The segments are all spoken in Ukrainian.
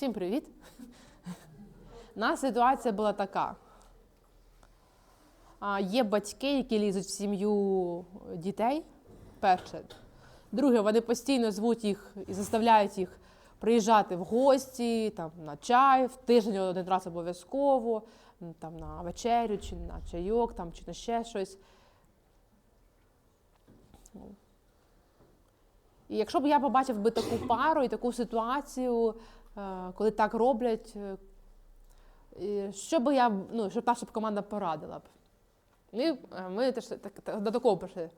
Всім привіт! У нас ситуація була така. Є батьки, які лізуть в сім'ю дітей. Перше. Друге, вони постійно звуть їх і заставляють їх приїжджати в гості, там, на чай, в тиждень один раз обов'язково, там, на вечерю, чи на чайок, там, чи на ще щось. І якщо б я побачив би таку пару і таку ситуацію, коли так роблять, е, що би я, ну, щоб наша команда порадила б? Ми, е, ми теж так, до такого прийшли.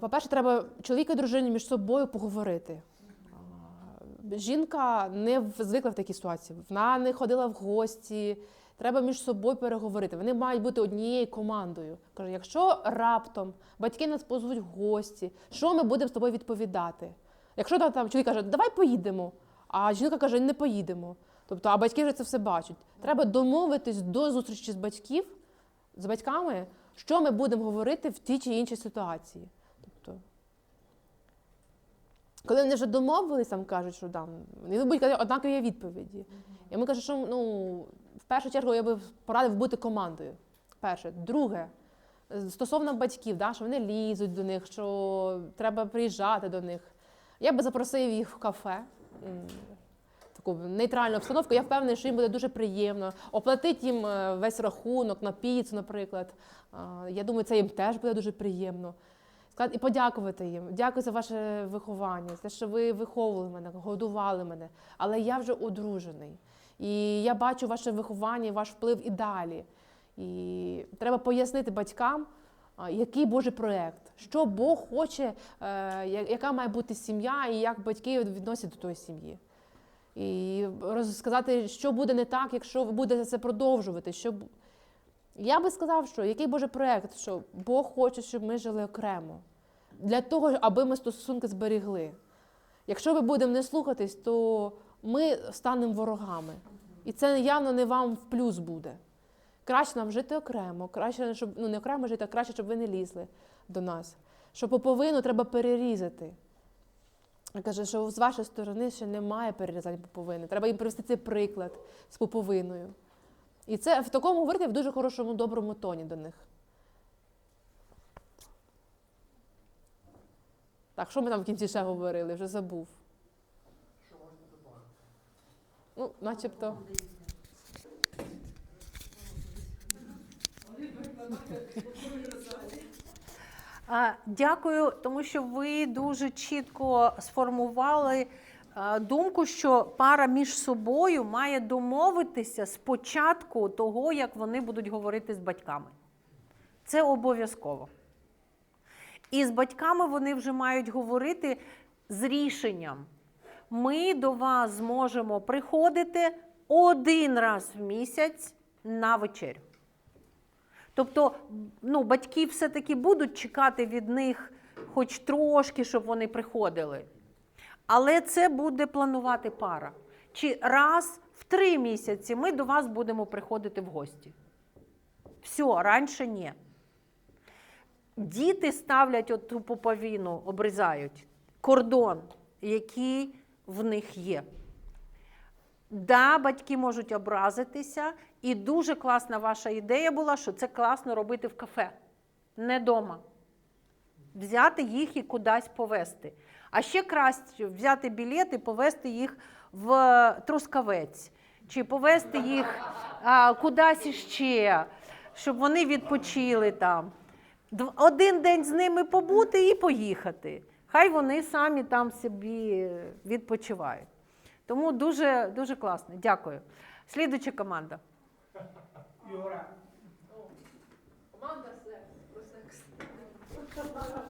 По-перше, треба чоловіка і дружині між собою поговорити. Жінка не звикла в такій ситуації, вона не ходила в гості. Треба між собою переговорити. Вони мають бути однією командою. Каже, якщо раптом батьки нас позвуть в гості, що ми будемо з тобою відповідати? Якщо там чоловік каже, давай поїдемо, а жінка каже, не поїдемо. Тобто, а батьки вже це все бачать. Треба домовитись до зустрічі з батьків, з батьками, що ми будемо говорити в тій чи іншій ситуації. Тобто, коли вони вже домовились, там кажуть, що там, вони будуть казати однакові відповіді. І ми кажемо, що ну, в першу чергу я би порадив бути командою. Перше. Друге, стосовно батьків, да, що вони лізуть до них, що треба приїжджати до них. Я би запросив їх в кафе. Таку нейтральну обстановку. Я впевнена, що їм буде дуже приємно. Оплатити їм е, весь рахунок на піцу, наприклад. Я думаю, це їм теж буде дуже приємно. І подякувати їм. Дякую за ваше виховання, за те, що ви виховували мене, годували мене. Але я вже одружений. І я бачу ваше виховання, ваш вплив і далі. І треба пояснити батькам, який Божий проєкт, що Бог хоче, е, яка має бути сім'я і як батьки відносяться до тої сім'ї. І розказати, що буде не так, якщо ви будете це продовжувати. Що... Я би сказав, що який Божий проєкт, що Бог хоче, щоб ми жили окремо. Для того, аби ми стосунки зберігли. Якщо ми будемо не слухатись, то ми станемо ворогами. І це явно не вам в плюс буде. Краще нам жити окремо, краще, щоб ну не окремо жити, а краще, щоб ви не лізли до нас. Що поповину треба перерізати. Каже, що з вашої сторони ще немає перерізання поповини. Треба їм привести цей приклад з поповиною. І це в такому говорити в дуже хорошому, доброму тоні до них. Так, що ми там в кінці ще говорили? Вже забув. Ну, начебто. Дякую, тому що ви дуже чітко сформували думку, що пара між собою має домовитися спочатку того, як вони будуть говорити з батьками. Це обов'язково. І з батьками вони вже мають говорити з рішенням. Ми до вас зможемо приходити один раз в місяць на вечерю. Тобто, ну, батьки все-таки будуть чекати від них хоч трошки, щоб вони приходили. Але це буде планувати пара. Чи раз в три місяці ми до вас будемо приходити в гості. Все, раніше ні. Діти ставлять оту пуповину, обрізають кордон, який в них є. Да, батьки можуть образитися, і дуже класна ваша ідея була, що це класно робити в кафе, не вдома. Взяти їх і кудись повезти. А ще краще взяти білет і повезти їх в Трускавець, чи повезти їх а, кудись іще, щоб вони відпочили там. Один день з ними побути і поїхати. Хай вони самі там собі відпочивають. Тому дуже, дуже класно. Дякую. Слідуча команда. Команда про секс.